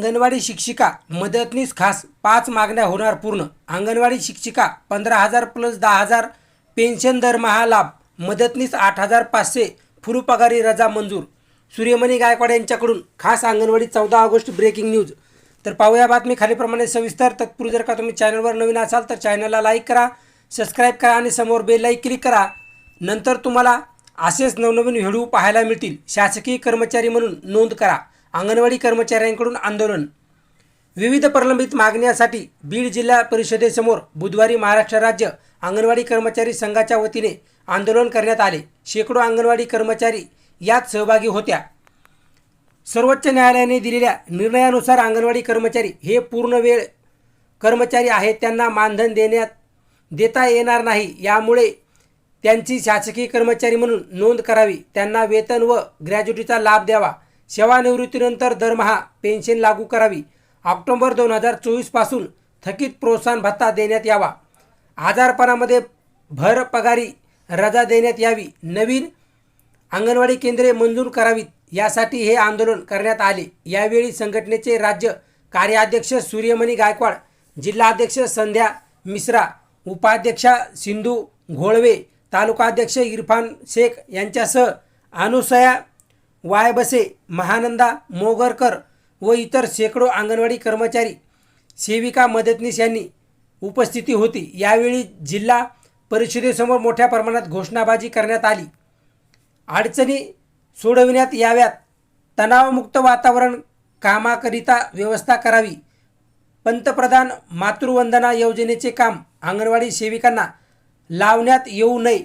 अंगणवाडी शिक्षिका मदतनीस खास पाच मागण्या होणार पूर्ण. अंगणवाडी शिक्षिका पंधरा हजार प्लस दहा हजार. पेन्शन दरमहा लाभ मदतनीस आठ हजार पाचशे. फुलपगारी रजा मंजूर. सूर्यमणी गायकवाड यांच्याकडून खास अंगणवाडी चौदा ऑगस्ट ब्रेकिंग न्यूज तर पाहूया बातमी खालीप्रमाणे सविस्तर. तत्पूर्वी जर का तुम्ही चॅनलवर नवीन असाल तर चॅनलला लाईक करा सबस्क्राईब करा आणि समोर बेललाही क्लिक करा. नंतर तुम्हाला असेच नवनवीन व्हिडिओ पाहायला मिळतील. शासकीय कर्मचारी म्हणून नोंद करा. अंगणवाडी कर्मचाऱ्यांकडून आंदोलन. विविध प्रलंबित मागण्यासाठी बीड जिल्हा परिषदेसमोर बुधवारी महाराष्ट्र राज्य अंगणवाडी कर्मचारी संघाच्या वतीने आंदोलन करण्यात आले. शेकडो अंगणवाडी कर्मचारी यात सहभागी होत्या. सर्वोच्च न्यायालयाने दिलेल्या निर्णयानुसार अंगणवाडी कर्मचारी हे पूर्ण वेळ कर्मचारी आहेत त्यांना मानधन देण्यात देता येणार नाही. यामुळे त्यांची शासकीय कर्मचारी म्हणून नोंद करावी त्यांना वेतन व ग्रॅज्युटीचा लाभ द्यावा सेवानिवृत्तीनंतर दरमहा पेन्शन लागू करावी. ऑक्टोंबर दोन हजार चोवीसपासून थकीत प्रोत्साहन भत्ता देण्यात यावा. आजारपणामध्ये भर पगारी रजा देण्यात यावी. नवीन अंगणवाडी केंद्रे मंजूर करावीत. यासाठी हे आंदोलन करण्यात आले. यावेळी संघटनेचे राज्य कार्याध्यक्ष सूर्यमणी गायकवाड जिल्हाध्यक्ष संध्या मिश्रा उपाध्यक्षा सिंधू घोळवे तालुकाध्यक्ष इरफान शेख यांच्यासह अनुसया वायबसे महानंदा मोगरकर व इतर शेकडो अंगणवाडी कर्मचारी सेविका मदतनीस यांनी उपस्थिती होती. यावेळी जिल्हा परिषदेसमोर मोठ्या प्रमाणात घोषणाबाजी करण्यात आली. अडचणी सोडविण्यात याव्यात. तणावमुक्त वातावरण कामाकरिता व्यवस्था करावी. पंतप्रधान मातृवंदना योजनेचे काम अंगणवाडी सेविकांना लावण्यात येऊ नये.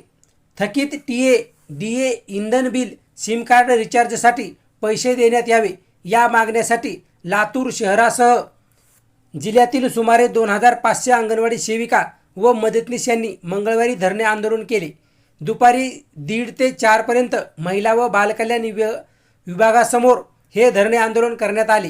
थकीत टी ए डी ए इंधन बिल सिम कार्ड रिचार्जसाठी पैसे देण्यात यावे या मागण्यासाठी लातूर शहरासह जिल्ह्यातील सुमारे दोन हजार पाचशे अंगणवाडी सेविका व मदतनीस यांनी मंगळवारी धरणे आंदोलन केले. दुपारी दीड ते चारपर्यंत महिला व बालकल्याण विभ विभागासमोर हे धरणे आंदोलन करण्यात आले.